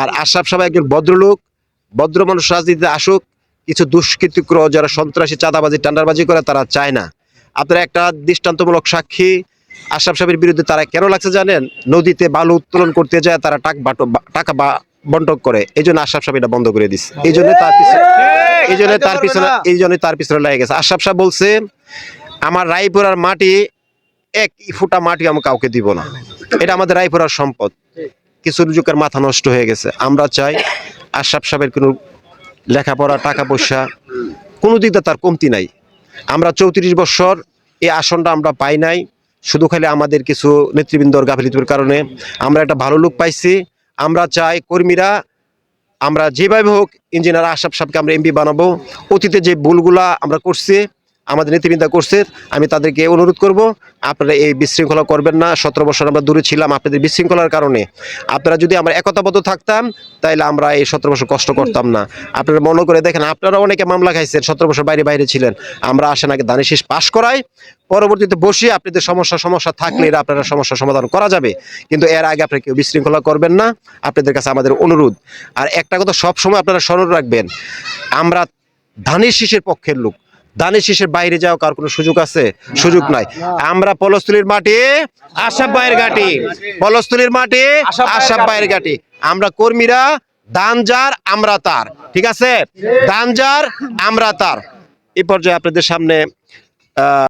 আর আশরাফ সাহেব একজন ভদ্রলোক, ভদ্র মানুষ রাজনীতিতে আসুক, কিছু দুষ্কৃতিক্র যারা সন্ত্রাসী, চাঁদাবাজি, টান্ডারবাজি করে তারা চায় না। আপনারা একটা দৃষ্টান্তমূলক সাক্ষী, আশরাফ সাহেবের বিরুদ্ধে তারা কেন লাগছে জানেন? নদীতে বালু উত্তোলন করতে যায়, তারা টাক টাকা বা বন্টন করে। এই জন্য আশরাফ সাহেব এটা বন্ধ করে দিচ্ছে। এই জন্য তার পিছনে এই জন্য তার পিছনে এই জন্য তার পিছনে লেগে গেছে। আশরাফ সাহেব বলছে, আমার রায়পুরার মাটি এক ফুটা মাটি আমি কাউকে দিব না। এটা আমাদের রায়পুরার সম্পদ। কিছু যুগের মাথা নষ্ট হয়ে গেছে। আমরা চাই আশরাফ সাহেবের কোনো লেখাপড়া, টাকা পয়সা, কোনো দিকটা তার কমতি নাই। আমরা চৌত্রিশ বছর এই আসনটা আমরা পাই নাই, শুধু খালি আমাদের কিছু নেতৃবৃন্দর গাফিলিতির কারণে। আমরা একটা ভালো লোক পাইছি। আমরা চাই কর্মীরা, আমরা যেভাবে হোক ইঞ্জিনিয়ার আশরাফ সাহেবকে আমরা এমপি বানাবো। অতীতে যে ভুলগুলা আমরা করছি আমাদের নেতৃবৃন্দ করছে, আমি তাদেরকে অনুরোধ করব, আপনারা এই বিশৃঙ্খলা করবেন না। সতেরো বছর আমরা দূরে ছিলাম আপনাদের বিশৃঙ্খলার কারণে। আপনারা যদি আমরা একতাবদ্ধ থাকতাম তাহলে আমরা এই সতেরো বছর কষ্ট করতাম না। আপনারা মনে করে দেখেন, আপনারা অনেকে মামলা খাইছেন, সতেরো বছর বাইরে বাইরে ছিলেন। আমরা আসেন আগে দানি শেষ পাশ করাই, পরবর্তীতে বসে আপনাদের সমস্যা সমস্যা থাকলে এটা আপনারা সমস্যার সমাধান করা যাবে। কিন্তু এর আগে আপনারা কেউ বিশৃঙ্খলা করবেন না, আপনাদের কাছে আমাদের অনুরোধ। আর একটা কথা সবসময় আপনারা স্মরণ রাখবেন, আমরা ধানের শীষের পক্ষের লোক। ধানের শীষের বাইরে যাওয়া কার কোনো সুযোগ আছে? সুযোগ নাই। আমরা পলস্থলীর মাটি আশাব বাইয়ের ঘাটি। পলস্থলীর মাটি আশাব বাইয়ের ঘাটি। আমরা কর্মীরা দান যার আমরা তার। ঠিক আছে? দান যার আমরা তার। এই পর্যায়ে আপনাদের সামনে আহ